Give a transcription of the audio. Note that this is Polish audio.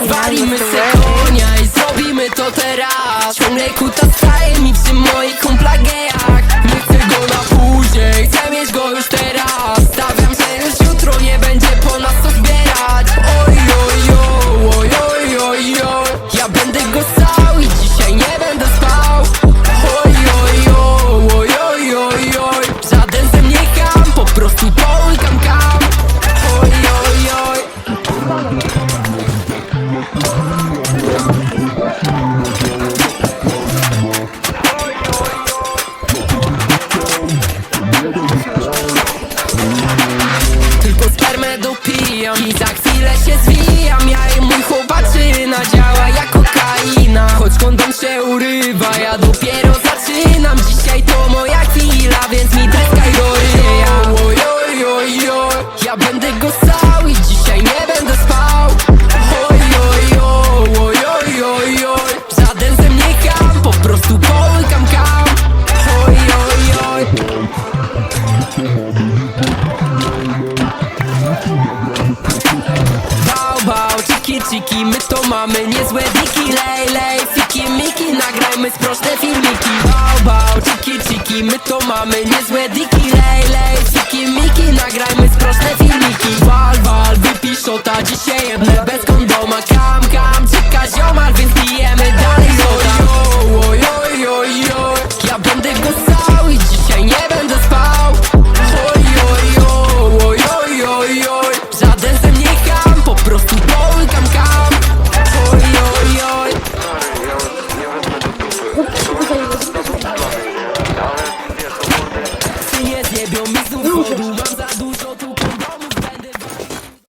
Walimy se konia i zrobimy to teraz. Ciągle kuta staje mi przy moich dopijam I za chwilę się zwijam. Ja i mój chłopaczyna działa jak kokaina. Choć kondom się urywa Ja dopiero zaczynam. Dzisiaj to moja chwila Więc mi tryskaj do ryja Ja będę go I dzisiaj nie będę spał. Oj, oj, oj, oj, oj, oj, oj Żaden ze mnie kam Po prostu połykam kam. Oj, oj, oj bał, ciki, ciki, my to mamy niezłe wiki. Lej, lej, fiki, miki, nagrajmy sprośne filmiki. Bał, bał, ciki, ciki, my to mamy niezłe diki. Lej, lej, fiki, miki, nagrajmy sprośne filmiki. Wal, wal, wypij szota, dzisiaj jedne bez kondoma. Kam, kam, czeka ziomal, więc pijemy dalej. Soda Oj, oj, oj, oj, ja będę go i dzisiaj nie będę spał. Oj, oj, oj, oj, oj, oj, oj. Żaden ze do